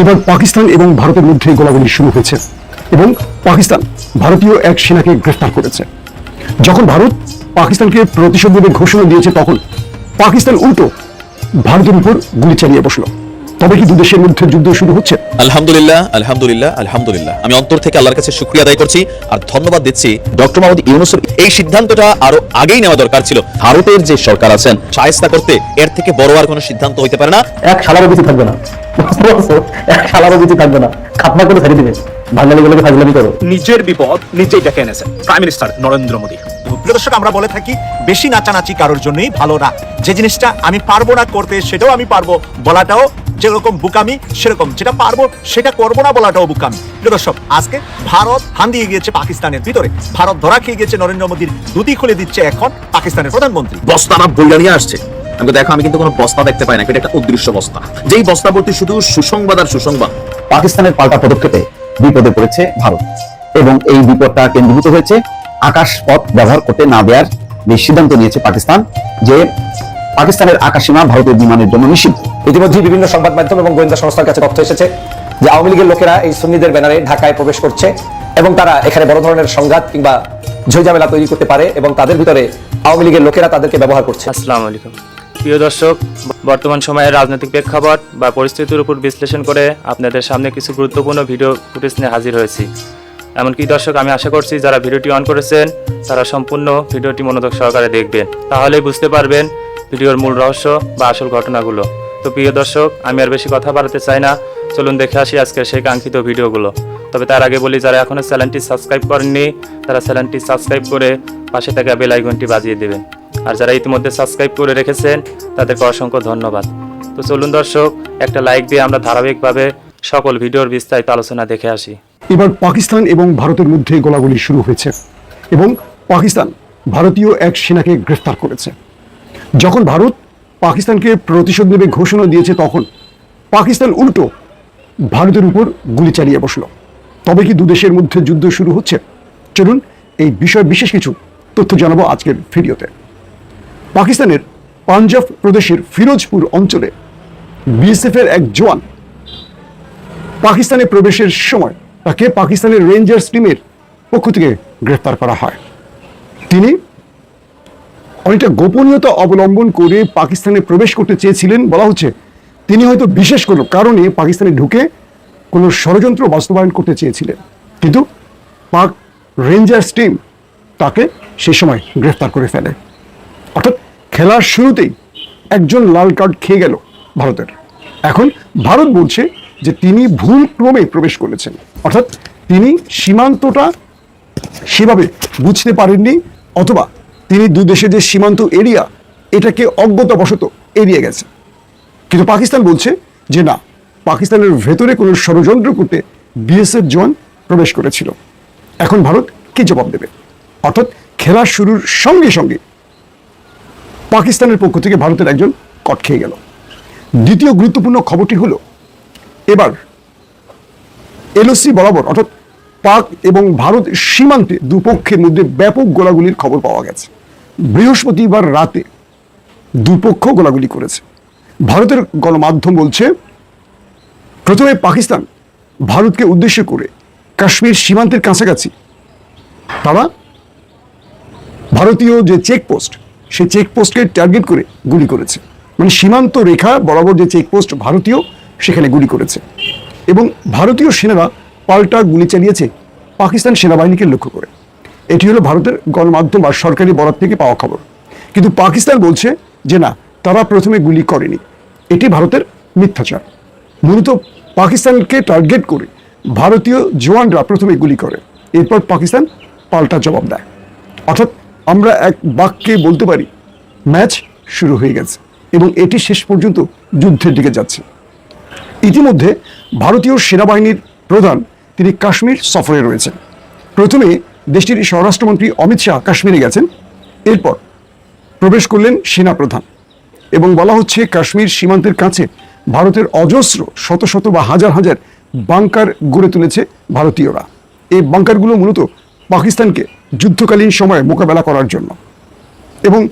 এবার পাকিস্তান এবং ভারতের মধ্যে গোলাগুলি শুরু হয়েছে এবং পাকিস্তান ভারতীয় এক সেনাকে গ্রেফতার করেছে। যখন ভারত পাকিস্তানকে প্রতিশোধ দেবে ঘোষণা দিয়েছে তখন পাকিস্তান উল্টো ভারতের উপর গুলি চালিয়ে বসল। তবে কি দুদেশের মধ্যে যুদ্ধ শুরু হচ্ছে? আলহামদুলিল্লাহ আলহামদুলিল্লাহ আলহামদুলিল্লাহ। আমি অন্তর থেকে আল্লাহর কাছে শুক্রিয়া আদায় করছি আর ধন্যবাদ দিচ্ছি ডক্টর মোহাম্মদ ইউনুসের। এই সিদ্ধান্তটা আরও আগেই নেওয়া দরকার ছিল। ভারতের যে সরকার আছেন সায়স্তা করতে এর থেকে বড় আর কোনো সিদ্ধান্ত হইতে পারে না। এক শালারও বেশি থাকবে না। এক শালারও বেশি থাকবে না। খাতনা করে ছেড়ে দিবে। বাঙালিগুলোকে ফাজলামি করো। নিজের বিপদ নিজেই ডেকে এনেছেন প্রাইম মিনিস্টার নরেন্দ্র মোদী। প্রিয় দর্শক আমরা বলে থাকি বেশি নাচানাচি কারোর জন্যই ভালো না। যে জিনিসটা আমি পারব না করতে সেটাও আমি পারব বলাটাও যেরকম বুকামি সেরকম যেটা পারব সেটা করব না বলাটাও বুকামি। প্রিয় দর্শক আজকে ভারত হান দিয়ে গিয়েছে পাকিস্তানের ভিতরে। ভারত ধরা খেয়ে গিয়েছে নরেন্দ্র মোদীর দুটি খুলে দিচ্ছে এখন পাকিস্তানের প্রধানমন্ত্রী। বস্তাটা বইলা নিয়ে আসছে। আমি দেখো আমি কিন্তু কোনো বস্তা দেখতে পাই না এটা একটা অদৃশ্য বস্তা। যেই বস্তা ভর্তি শুধু সুসংবাদ আর সুসংবাদ। পাকিস্তানের পাল্টা পদক্ষেপে বিপদে পড়েছে ভারত। এবং এই বিপদটা কেন্দ্রীভূত হয়েছে। আকাশ পথ ব্যবহার করতে না দেওয়ার সিদ্ধান্ত নিয়েছে পাকিস্তান যে পাকিস্তানের আকাশসীমা ভারতের বিমানের জন্য নিষিদ্ধ। ইতিমধ্যে বিভিন্ন সংবাদ মাধ্যম এবং গোয়েন্দা সংস্থার কাছে তথ্য এসেছে যে আওয়ামী লীগের লোকেরা এই সুন্নিদের ব্যানারে ঢাকায় প্রবেশ করছে এবং তারা এখানে বড় ধরনের সংঘাত কিংবা ঝইঝামেলা তৈরি করতে পারে এবং তাদের ভিতরে আওয়ামী লীগের লোকেরা তাদেরকে ব্যবহার করছে। আসসালামু আলাইকুম। প্রিয় দর্শক, বর্তমান সময়ের রাজনৈতিক প্রেক্ষাপট বা পরিস্থিতির উপর বিশ্লেষণ করে আপনাদের সামনে কিছু গুরুত্বপূর্ণ ভিডিও ফুটেজ নিয়ে হাজির হয়েছি। এমনকি দর্শক, আমি আশা করছি যারা ভিডিওটি অন করেছেন, তারা সম্পূর্ণ ভিডিওটি মনোযোগ সহকারে দেখবেন। তাহলেই বুঝতে পারবেন ভিডিওর মূল রহস্য বা আসল ঘটনাগুলো। তো প্রিয় দর্শক, আমি আর বেশি কথা বাড়াতে চাই না। চলুন দেখে আসি আজকের সেই কাঙ্ক্ষিত ভিডিওগুলো। তবে তার আগে বলি, যারা এখনও চ্যানেলটি সাবস্ক্রাইব করেননি, তারা চ্যানেলটি সাবস্ক্রাইব করে পাশে থাকা বেল আইকনটি বাজিয়ে দেবেন। আর যারা ইতিমধ্যে সাবস্ক্রাইব করে রেখেছেন, তাদেরকে অসংখ্য ধন্যবাদ। তো চলুন দর্শক, একটা লাইক দিয়ে আমরা ধারাবাহিকভাবে সকল ভিডিওর বিস্তারিত আলোচনা দেখে আসি। এবার পাকিস্তান এবং ভারতের মধ্যে গোলাগুলি শুরু হয়েছে এবং পাকিস্তান ভারতীয় এক সেনাকে গ্রেফতার করেছে। যখন ভারত পাকিস্তানকে প্রতিশোধ নেবে ঘোষণা দিয়েছে তখন, পাকিস্তান উল্টো ভারতের উপর গুলি চালিয়ে বসল। তবে কি দুদেশের মধ্যে যুদ্ধ শুরু হচ্ছে? চলুন এই বিষয়ে বিশেষ কিছু তথ্য জানাব আজকের ভিডিওতে। পাকিস্তানের পাঞ্জাব প্রদেশের ফিরোজপুর অঞ্চলে বিএসএফের এক জওয়ান পাকিস্তানে প্রবেশের সময় তাকে পাকিস্তানের রেঞ্জার্স টিমের পক্ষ থেকে গ্রেফতার করা হয়। তিনি অনেকটা গোপনীয়তা অবলম্বন করে পাকিস্তানে প্রবেশ করতে চেয়েছিলেন বলা হচ্ছে। তিনি হয়তো বিশেষ কোনো কারণে পাকিস্তানে ঢুকে কোনো ষড়যন্ত্র বাস্তবায়ন করতে চেয়েছিলেন। কিন্তু পাক রেঞ্জার্স টিম তাকে সে সময় গ্রেফতার করে ফেলে। অর্থাৎ খেলার শুরুতেই একজন লাল কার্ড খেয়ে গেল ভারতের। এখন ভারত বলছে যে তিনি ভুল ক্রমে প্রবেশ করেছেন। অর্থাৎ তিনি সীমান্তটা সেভাবে বুঝতে পারেননি অথবা তিনি দু দেশের যে সীমান্ত এরিয়া, এটাকে অজ্ঞতাবশত এড়িয়ে গেছে। কিন্তু পাকিস্তান বলছে যে না, পাকিস্তানের ভেতরে কোনো ষড়যন্ত্র করতে বিএসএফ জওয়ান প্রবেশ করেছিল। এখন ভারত কি জবাব দেবে? অর্থাৎ খেলা শুরুর সঙ্গে সঙ্গে পাকিস্তানের পক্ষ থেকে ভারতের একজন কট খেয়ে গেল। দ্বিতীয় গুরুত্বপূর্ণ খবরটি হলো, এবার এলওসি বরাবর, অর্থাৎ পাক এবং ভারত সীমান্তে দুপক্ষের মধ্যে ব্যাপক গোলাগুলির খবর পাওয়া গেছে। বৃহস্পতিবার রাতে দুপক্ষ গোলাগুলি করেছে। ভারতের গণমাধ্যম বলছে, প্রথমে পাকিস্তান ভারতকে উদ্দেশ্য করে কাশ্মীর সীমান্তের কাছাকাছি। তারা ভারতীয় যে চেকপোস্ট সেই চেকপোস্টকে টার্গেট করে গুলি করেছে। মানে সীমান্ত রেখা বরাবর যে চেকপোস্ট ভারতীয়, সেখানে গুলি করেছে। এবং ভারতীয় সেনারা পাল্টা গুলি চালিয়েছে পাকিস্তান সেনাবাহিনীকে লক্ষ্য করে। এটি হলো ভারতের গণমাধ্যম বা সরকারি বরাত থেকে পাওয়া খবর। কিন্তু পাকিস্তান বলছে যে না, তারা প্রথমে গুলি করেনি। এটি ভারতের মিথ্যাচার। মূলত পাকিস্তানকে টার্গেট করে ভারতীয় জওয়ানরা প্রথমে গুলি করে। এরপর পাকিস্তান পাল্টা জবাব দেয়। অর্থাৎ আমরা এক বাক্যে বলতে পারি, ম্যাচ শুরু হয়ে গেছে এবং এটি শেষ পর্যন্ত যুদ্ধের দিকে যাচ্ছে। ইতিমধ্যে ভারতীয় সেনাবাহিনীর প্রধান তিনি কাশ্মীর সফরে রয়েছেন। প্রথমে দেশটির স্বরাষ্ট্রমন্ত্রী অমিত শাহ কাশ্মীরে গেছেন। এরপর প্রবেশ করলেন সেনা প্রধান এবং বলা হচ্ছে কাশ্মীর সীমান্তের কাছে ভারতের অজস্র শত শত বা হাজার হাজার বাংকার গড়ে তুলেছে ভারতীয়রা। এই বাংকারগুলো মূলত পাকিস্তানকে যুদ্ধকালীন সময়ে মোকাবেলা করার জন্য। এবং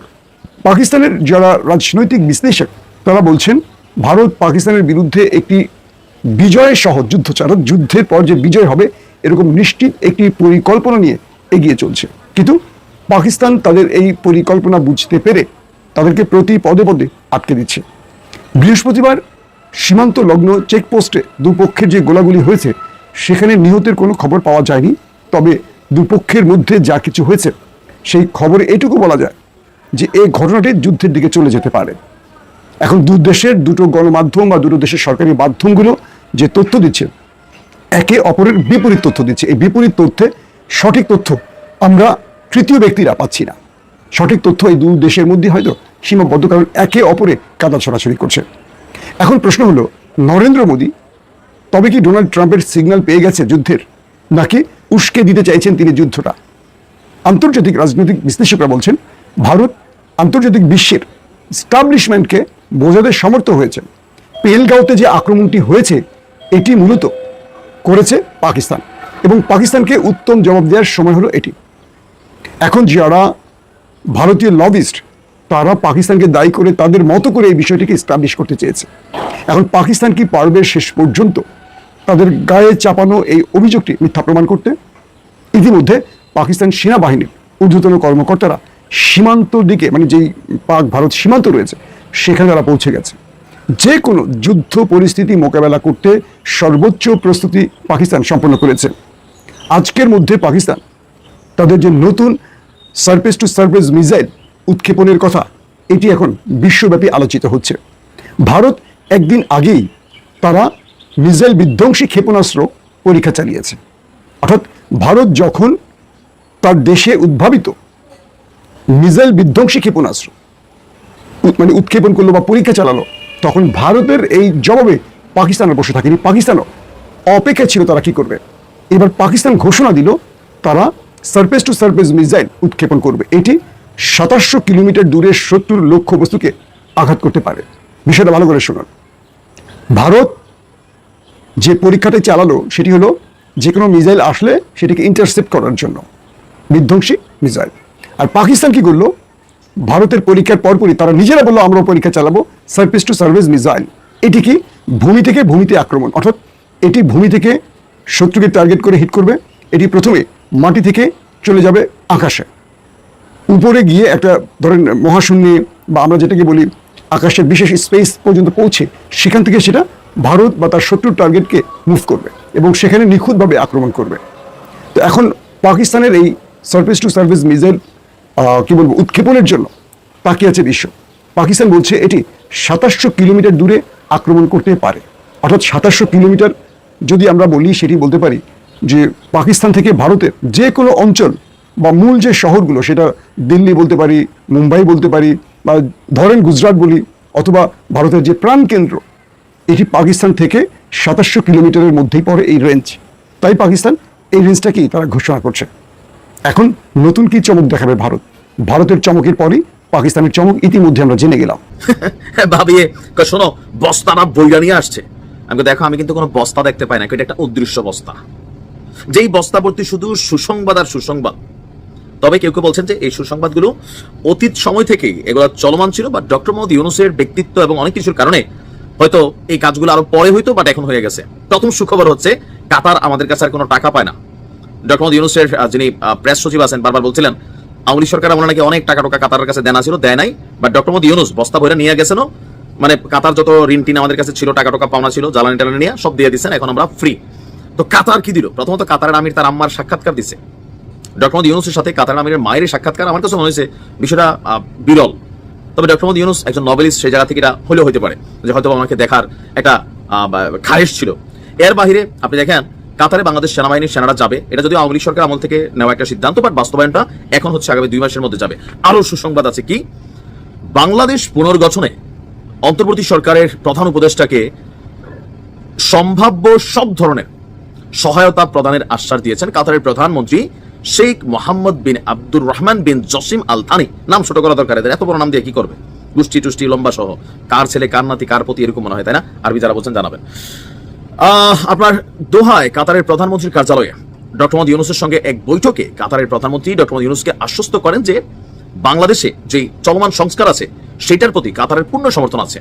পাকিস্তানের যারা রাজনৈতিক বিশ্লেষক, তারা বলছেন, ভারত পাকিস্তানের বিরুদ্ধে একটি বিজয় সহ যুদ্ধ যুদ্ধের পর যে বিজয় হবে, এরকম নিশ্চিত একটি পরিকল্পনা নিয়ে এগিয়ে চলছে। কিন্তু পাকিস্তান তাদের এই পরিকল্পনা বুঝতে পেরে তাদেরকে প্রতি পদে পদে আটকে দিচ্ছে। বৃহস্পতিবার সীমান্ত লগ্ন চেকপোস্টে দুপক্ষের যে গোলাগুলি হয়েছে, সেখানে নিহতের কোনো খবর পাওয়া যায়নি। তবে দুপক্ষের মধ্যে যা কিছু হয়েছে, সেই খবরে এটুকু বলা যায় যে এই ঘটনাটি যুদ্ধের দিকে চলে যেতে পারে। এখন দু দেশের দুটো গণমাধ্যম বা দুটো দেশের সরকারি মাধ্যমগুলো যে তথ্য দিচ্ছে, একে অপরের বিপরীত তথ্য দিচ্ছে। এই বিপরীত তথ্যে সঠিক তথ্য আমরা তৃতীয় ব্যক্তিরা পাচ্ছি না। সঠিক তথ্য এই দু দেশের মধ্যে হয়তো সীমাবদ্ধ, কারণ একে অপরে কাদা ছড়াছড়ি করছে। এখন প্রশ্ন হলো, নরেন্দ্র মোদী তবে কি ডোনাল্ড ট্রাম্পের সিগন্যাল পেয়ে গেছে যুদ্ধের, নাকি উস্কে দিতে চাইছেন তিনি যুদ্ধটা? আন্তর্জাতিক রাজনৈতিক বিশ্লেষকরা বলছেন, ভারত আন্তর্জাতিক বিশ্বের স্টাবলিশমেন্টকে বোঝাতে সমর্থ হয়েছে। পেলগাঁওতে যে আক্রমণটি হয়েছে, এটি মূলত করেছে পাকিস্তান। এবং পাকিস্তানকে উত্তম জবাব দেওয়ার সময় হলো এটি। এখন যারা ভারতীয় লবিস্ট তারা পাকিস্তানকে দায়ী করে তাদের মতো করে এই বিষয়টিকে স্টাবলিশ করতে চেয়েছে। এখন পাকিস্তান কি পারবে শেষ পর্যন্ত তাদের গায়ে চাপানো এই অভিযোগটি মিথ্যা প্রমাণ করতে? ইতিমধ্যে পাকিস্তান সেনাবাহিনীর ঊর্ধ্বতন কর্মকর্তারা সীমান্ত দিকে মানে যেই পাক ভারত সীমান্ত রয়েছে, সেখানে তারা পৌঁছে গেছে। যে কোনো যুদ্ধ পরিস্থিতি মোকাবেলা করতে সর্বোচ্চ প্রস্তুতি পাকিস্তান সম্পন্ন করেছে। আজকের মধ্যে পাকিস্তান তাদের যে নতুন সার্ফেস টু সার্ফেস মিসাইল উৎক্ষেপণের কথা, এটি এখন বিশ্বব্যাপী আলোচিত হচ্ছে। ভারত একদিন আগেই তারা মিসাইল বিধ্বংসী ক্ষেপণাস্ত্র পরীক্ষা চালিয়েছে। অর্থাৎ ভারত যখন তার দেশে উদ্ভাবিত মিসাইল বিধ্বংসী ক্ষেপণাস্ত্র মানে উৎক্ষেপণ করল বা পরীক্ষা চালালো তখন ভারতের এই জবাবে পাকিস্তানের বসে থাকেনি। পাকিস্তানও অপেক্ষা ছিল তারা কি করবে। এবার পাকিস্তান ঘোষণা দিল, তারা সার্ফেস টু সার্ফেস মিসাইল উৎক্ষেপণ করবে। এটি সাতাশশো কিলোমিটার দূরের সত্তর লক্ষ্য বস্তুকে আঘাত করতে পারে। বিষয়টা ভালো করে শুনুন। ভারত যে পরীক্ষাটা চালালো, সেটি হলো যে কোনো মিসাইল আসলে সেটিকে ইন্টারসেপ্ট করার জন্য। বিধ্বংসী মিসাইল। আর পাকিস্তান কি করল? ভারতের পরীক্ষার পরপরই তারা নিজেরা বলল, আমরাও পরীক্ষা চালাবো। সার্ফেস টু সার্ভিস মিসাইল এটি কি ভূমি থেকে ভূমিতে আক্রমণ? অর্থাৎ এটি ভূমি থেকে শত্রুকে টার্গেট করে হিট করবে, এটি প্রথমে মাটি থেকে চলে যাবে আকাশে। উপরে গিয়ে একটা ধরেন মহাশূন্যে বা আমরা যেটাকে বলি আকাশের বিশেষ স্পেস পর্যন্ত পৌঁছে, সেখান থেকে সেটা ভারত বা তার শত্রুর টার্গেটকে মুভ করবে এবং সেখানে নিখুঁতভাবে আক্রমণ করবে। তো এখন পাকিস্তানের এই সার্ভিস টু সার্ভিস মিসাইল কি বলব, উৎক্ষেপণের জন্য তাকিয়ে আছে বিশ্ব। পাকিস্তান বলছে এটি সাতাশশো কিলোমিটার দূরে আক্রমণ করতে পারে। অর্থাৎ সাতাশশো কিলোমিটার যদি আমরা বলি, সেটি বলতে পারি যে পাকিস্তান থেকে ভারতের যে কোনো অঞ্চল বা মূল যে শহরগুলো, সেটা দিল্লি বলতে পারি, মুম্বাই বলতে পারি, বা ধরেন গুজরাট বলি, অথবা ভারতের যে প্রাণকেন্দ্র এটি পাকিস্তান থেকে সাতাশশো কিলোমিটারের মধ্যেই পড়ে এই রেঞ্জ তাই পাকিস্তান এই রেঞ্জটাকেই তারা ঘোষণা করছে। এখন নতুন কি চমক দেখাবে ভারত? ভারতের চমকের পরই পাকিস্তানের চমক ইতিমধ্যে আমরা জেনে গেলাম। ভাবিয়ে কয়, শোনো বস্তাটা বইরা নিয়ে আসছে। আমি দেখো আমি কিন্তু কোনো বস্তা দেখতে পাই না এটা একটা অদৃশ্য বস্তা। যেই বস্তা ভর্তি শুধু সুসংবাদ আর সুসংবাদ। তবে কেউ কেউ বলছেন যে এই সুসংবাদগুলো অতীত সময় থেকেই এগুলো চলমান ছিল বা ডক্টর মোহাম্মদ ইউনুসের ব্যক্তিত্ব এবং অনেক কিছুর কারণে হয়তো এই কাজগুলো আরও পরে হইতো বাট এখন হয়ে গেছে। প্রথম সুখবর হচ্ছে কাতার আমাদের কাছে আর কোনো টাকা পায় না। ডক্টর ইউনুসের যিনি প্রেস সচিব আছেন, বারবার বলছিলেন, আওয়ামী সরকার আমরা নাকি অনেক টাকা টাকা কাতারের কাছে দেনা ছিল দেয় নাই। বা ডক্টর মোহাম্মদ ইউনুস বস্তা ভরে নিয়ে গেছেন মানে কাতার যত ঋণ টিন আমাদের কাছে ছিল, টাকা টাকা পাওনা ছিল, জ্বালানি টালানি নিয়ে সব দিয়ে দিচ্ছেন, এখন আমরা ফ্রি তো কাতার কি দিল? প্রথমত কাতারের আমির তার আম্মার সাক্ষাৎকার দিচ্ছে ডক্টর মোহাম্মদ ইউনুসের সাথে কাতার আমিরের মায়ের সাক্ষাৎকার আমার কাছে মনে হয়েছে বিষয়টা বিরল। তবে ডক্টর মোহাম্মদ ইউনুস একজন নভেলিস্ট সেই জায়গা থেকে এটা হলেও হতে পারে, যে হয়তো আমাকে দেখার একটা খারিশ ছিল। এর বাহিরে, আপনি দেখেন কাতারে বাংলাদেশ সেনাবাহিনীর সেনারা যাবে। এটা যদি আওয়ামী লীগ সরকার আমল থেকে নেওয়া একটা সিদ্ধান্ত বাট বাস্তবায়নটা এখন হচ্ছে আগামী দুই মাসের মধ্যে যাবে। আরও সুসংবাদ আছে কি? বাংলাদেশ পুনর্গঠনে অন্তর্বর্তী সরকারের প্রধান উপদেষ্টাকে সম্ভাব্য সব ধরনের সহায়তা প্রদানের আশ্বাস দিয়েছেন কাতারের প্রধানমন্ত্রী Sheikh Mohammed bin Abdur Rahman bin Jassim Al Thani নাম ছোট করা দরকার এত বড় নাম দিয়ে কি করবে? গোষ্ঠী টুষ্টি লম্বা সহ। কার ছেলে, কার নাতি, কার প্রতি এরকম মনে হয়, তাই না? আরবি যারা বলছেন জানাবেন। আপনার দোহায় কাতারের প্রধানমন্ত্রীর কার্যালয়ে ডক্টর মোহাম্মদ ইউনুসের সঙ্গে এক বৈঠকে কাতারের প্রধানমন্ত্রী ডক্টর মোহাম্মদ ইউনুসকে আশ্বস্ত করেন যে বাংলাদেশে যে চলমান সংস্কার আছে, সেটার প্রতি কাতারের পূর্ণ সমর্থন আছে।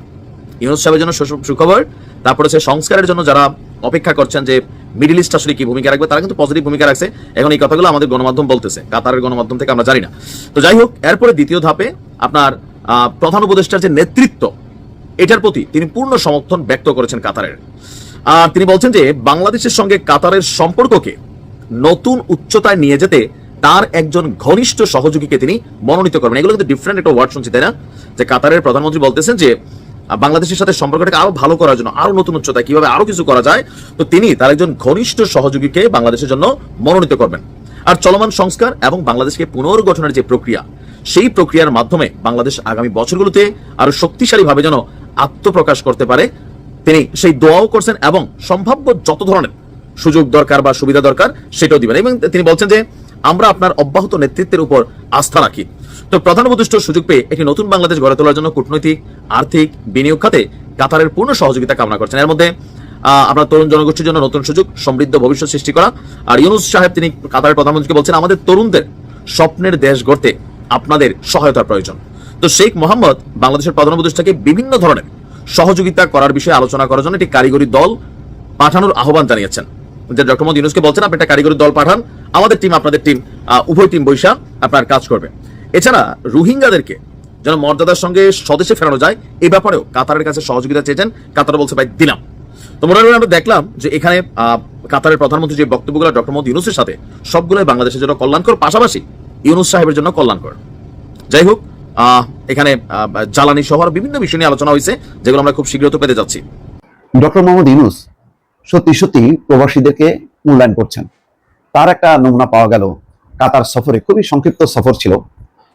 ইউনুস সাহেবের জন্য সুখবর, তারপরে হচ্ছে সংস্কারের জন্য যারা অপেক্ষা করছেন যে মিডিল ইস্ট আসলে কি ভূমিকা রাখবে, তারা কিন্তু পজিটিভ ভূমিকা রাখছে। এখন এই কথাগুলো আমাদের গণমাধ্যম বলতেছে, কাতারের গণমাধ্যম থেকে আমরা জানি না। তো যাই হোক, এরপরে দ্বিতীয় ধাপে আপনার প্রধান উপদেষ্টার যে নেতৃত্ব, এটার প্রতি তিনি পূর্ণ সমর্থন ব্যক্ত করেছেন কাতারের। আর তিনি বলছেন যে বাংলাদেশের সঙ্গে কাতারের সম্পর্ককে নতুন উচ্চতায় নিয়ে যেতে তার একজন ঘনিষ্ঠ সহযোগীকে তিনি মনোনীত করবেন। এগুলো কিন্তু ডিফারেন্ট একটা ওয়ার্ড শুনছি, তাই না? যে কাতারের প্রধানমন্ত্রী বলতেছেন যে বাংলাদেশের সাথে সম্পর্কটাকে আরও ভালো করার জন্য, আরও নতুন উচ্চতায়, কীভাবে আরও কিছু করা যায়, তো তিনি তার একজন ঘনিষ্ঠ সহযোগীকে বাংলাদেশের জন্য মনোনীত করবেন। আর চলমান সংস্কার এবং বাংলাদেশকে পুনর্গঠনের যে প্রক্রিয়া, সেই প্রক্রিয়ার মাধ্যমে বাংলাদেশ আগামী বছরগুলোতে আরও শক্তিশালীভাবে যেন আত্মপ্রকাশ করতে পারে তিনি সেই দোয়াও করছেন এবং সম্ভাব্য যত ধরনের সুযোগ দরকার বা সুবিধা দরকার সেটাও দিবেন। এবং তিনি বলছেন যে, আমরা আপনার অব্যাহত নেতৃত্বের উপর আস্থা রাখি। তো প্রধান উপদেষ্ট সুযোগ পেয়ে একটি নতুন বাংলাদেশ গড়ে তোলার জন্য কূটনৈতিক, আর্থিক, বিনিয়োগ খাতে কাতারের পূর্ণ সহযোগিতা কামনা করছেন। এর মধ্যে আপনার তরুণ জনগোষ্ঠীর জন্য নতুন সুযোগ, সমৃদ্ধ ভবিষ্যৎ সৃষ্টি করা। আর ইউনুস সাহেব তিনি কাতারের প্রধানমন্ত্রীকে বলছেন, আমাদের তরুণদের স্বপ্নের দেশ গড়তে আপনাদের সহায়তার প্রয়োজন। তো শেখ মোহাম্মদ বাংলাদেশের প্রধান উপদেষ্টাকে বিভিন্ন ধরনের সহযোগিতা করার বিষয়ে আলোচনা করার জন্য একটি কারিগরি দল পাঠানোর আহ্বান জানিয়েছেন। যে ডক্টর মোহাম্মদ ইউনুসকে বলছেন, আপনি একটা কারিগরি দল পাঠান। আমাদের টিম, আপনাদের টিম উভয় টিম বৈশা আপনার কাজ করবে। এছাড়া রোহিঙ্গাদেরকে যেন মর্যাদার সঙ্গে স্বদেশে ফেরানো যায় এই ব্যাপারেও কাতারের কাছে সহযোগিতা চেয়েছেন। কাতার বলছে, ভাই, দিলাম। তো মনে আমরা দেখলাম যে এখানে কাতারের প্রধানমন্ত্রী যে বক্তব্যগুলো ডক্টর মোহাম্মদ ইউনুসের সাথে, সবগুলোই বাংলাদেশের জন্য কল্যাণকর, পাশাপাশি ইউনুস সাহেবের জন্য কল্যাণকর। যাই হোক এখানে জ্বালানি সহ বিভিন্ন বিষয় নিয়ে আলোচনা হয়েছে, যেগুলো আমরা খুব শীঘ্র পেতে যাচ্ছি। ডক্টর মোহাম্মদ ইউনুস, সত্যি সত্যি প্রবাসীদেরকে মূল্যায়ন করছেন। তার একটা নমুনা পাওয়া গেল, কাতার সফরে। খুবই সংক্ষিপ্ত সফর ছিল।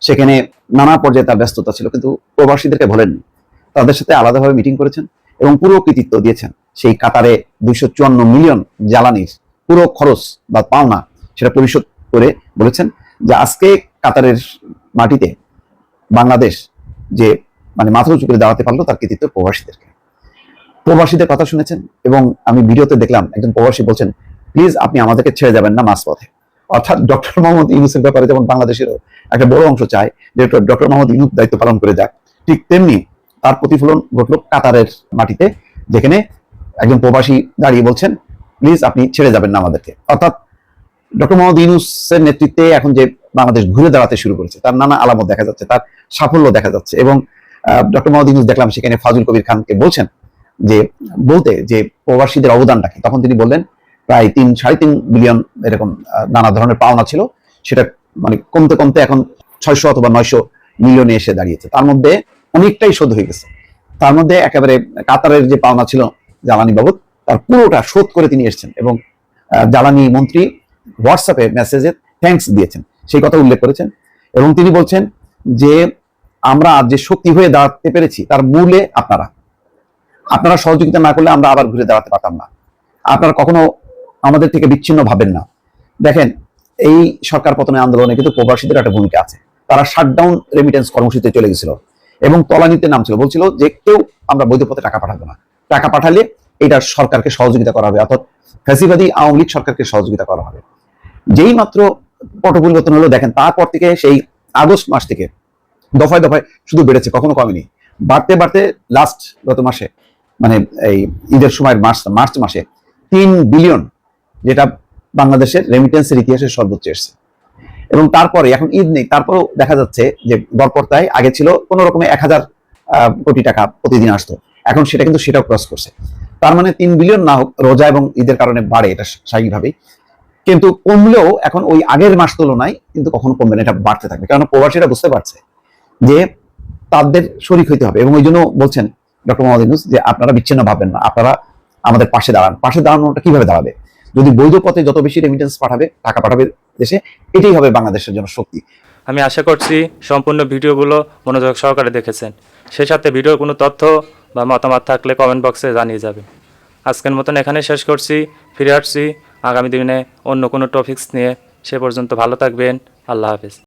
সেখানে নানা পর্যায়ে তার ব্যস্ততা ছিল, কিন্তু প্রবাসীদেরকে বলেননি। তাদের সাথে আলাদাভাবে মিটিং করেছেন এবং পুরো কৃতিত্ব দিয়েছেন। সেই কাতারে দুইশো চুয়ান্ন মিলিয়ন জ্বালানির পুরো খরচ বা পাওনা, সেটা পরিশোধ করে বলেছেন যে আজকে কাতারের মাটিতে বাংলাদেশ যে মানে মাথা উঁচু করে দাঁড়াতে পারল তার কৃতিত্ব প্রবাসীদেরকে। প্রবাসীদের কথা শুনেছেন এবং আমি ভিডিওতে দেখলাম, একজন প্রবাসী বলছেন, প্লিজ আপনি আমাদেরকে ছেড়ে যাবেন না মাঝপথে। অর্থাৎ ডক্টর মোহাম্মদ ইউনুসের ব্যাপারে যেমন বাংলাদেশেরও একটা বড় অংশ চায় যে ডক্টর মোহাম্মদ ইউনুস দায়িত্ব পালন করে যাক, ঠিক তেমনি তার প্রতিফলন ঘটল কাতারের মাটিতে, যেখানে একজন প্রবাসী দাঁড়িয়ে বলছেন, প্লিজ আপনি ছেড়ে যাবেন না আমাদেরকে। অর্থাৎ ডক্টর মোহাম্মদ ইউনুসের নেতৃত্বে এখন যে বাংলাদেশ ঘুরে দাঁড়াতে শুরু করেছে, তার নানা আলামত দেখা যাচ্ছে। তার সাফল্য দেখা যাচ্ছে। এবং ডক্টর ইউনুস দেখলাম সেখানে ফাজুল কবির খানকে বলছেন যে, বলতে যে প্রবাসীদের অবদানটা কি? তখন তিনি বললেন, প্রায় তিন, সাড়ে তিন বিলিয়ন এরকম নানা ধরনের পাওনা ছিল। সেটা মানে কমতে কমতে এখন ছয়শো অথবা নয়শো মিলিয়নে এসে দাঁড়িয়েছে। তার মধ্যে অনেকটাই শোধ হয়ে গেছে। তার মধ্যে একেবারে কাতারের যে পাওনা ছিল জ্বালানি বাবদ, তার পুরোটা শোধ করে তিনি এসেছেন এবং জ্বালানি মন্ত্রী হোয়াটসঅ্যাপে মেসেজে থ্যাঙ্কস দিয়েছেন। সেই কথা উল্লেখ করেছেন। এবং তিনি বলছেন যে আমরা যে শক্তি হয়ে দাঁড়াতে পেরেছি, তার মূলে আপনারা। আপনারা সহযোগিতা না করলে আমরা আবার ঘুরে দাঁড়াতে পারতাম না। আপনারা কখনো আমাদের থেকে বিচ্ছিন্ন ভাবেন না। দেখেন, এই সরকার পতনের আন্দোলনে কিন্তু প্রবাসীদের একটা ভূমিকা আছে। তারা শাটডাউন রেমিটেন্স কর্মসূচিতে চলে গেছিল এবং তলানিতে নামছিল। বলছিল যে কেউ আমরা বৈধ পথে টাকা পাঠাবো না। টাকা পাঠালে এটা সরকারকে সহযোগিতা করা হবে, অর্থাৎ ফ্যাসিবাদী আওয়ামী লীগ সরকারকে সহযোগিতা করা হবে। যেই মাত্র পট পরিবর্তন হলো, দেখেন, তারপর থেকে সেই আগস্ট মাস থেকে দফায় দফায় শুধু বেড়েছে, কখনো কমেনি। বাড়তে বাড়তে লাস্ট গত মাসে মানে এই ঈদের সময় মার্চ মার্চ মাসে তিন বিলিয়ন যেটা বাংলাদেশের রেমিটেন্সের ইতিহাসে সর্বোচ্চ এসছে। এবং তারপরে, এখন ঈদ নেই, তারপরেও দেখা যাচ্ছে যে গড়পড়তায় আগে ছিল কোনো রকমে এক হাজার কোটি টাকা প্রতিদিন আসতো। এখন সেটা কিন্তু সেটাও ক্রস করছে। তার মানে তিন বিলিয়ন না হোক, রোজা এবং ঈদের কারণে বাড়ে এটা স্বাভাবিকভাবেই। কিন্তু কমলেও এখন ওই আগের মাস তুলনায় কিন্তু কখনো কমবে না, এটা বাড়তে থাকবে। কারণ প্রবাসীরা বুঝতে পারছে যে তাদের শরিক হইতে হবে এবং ওই জন্য বলছেন ডক্টর মোহাম্মদ ইউনুস যে আপনারা বিচ্ছিন্ন ভাববেন না, আপনারা আমাদের পাশে দাঁড়ান। পাশে দাঁড়ানোটা কীভাবে দাঁড়াবে? যদি বৈধ পথে যত বেশি রেমিটেন্স পাঠাবে, টাকা পাঠাবে দেশে, এটাই হবে বাংলাদেশের জন্য শক্তি। আমি আশা করছি সম্পূর্ণ ভিডিওগুলো মনোযোগ সহকারে দেখেছেন। সেই সাথে ভিডিওর কোনো তথ্য বা মতামত থাকলে কমেন্ট বক্সে জানিয়ে যাবেন। আজকের মতন এখানে শেষ করছি। ফিরে আসছি। আগামী দিনে অন্য কোনো টপিকস নিয়ে। সে পর্যন্ত ভালো থাকবেন। আল্লাহ হাফিজ।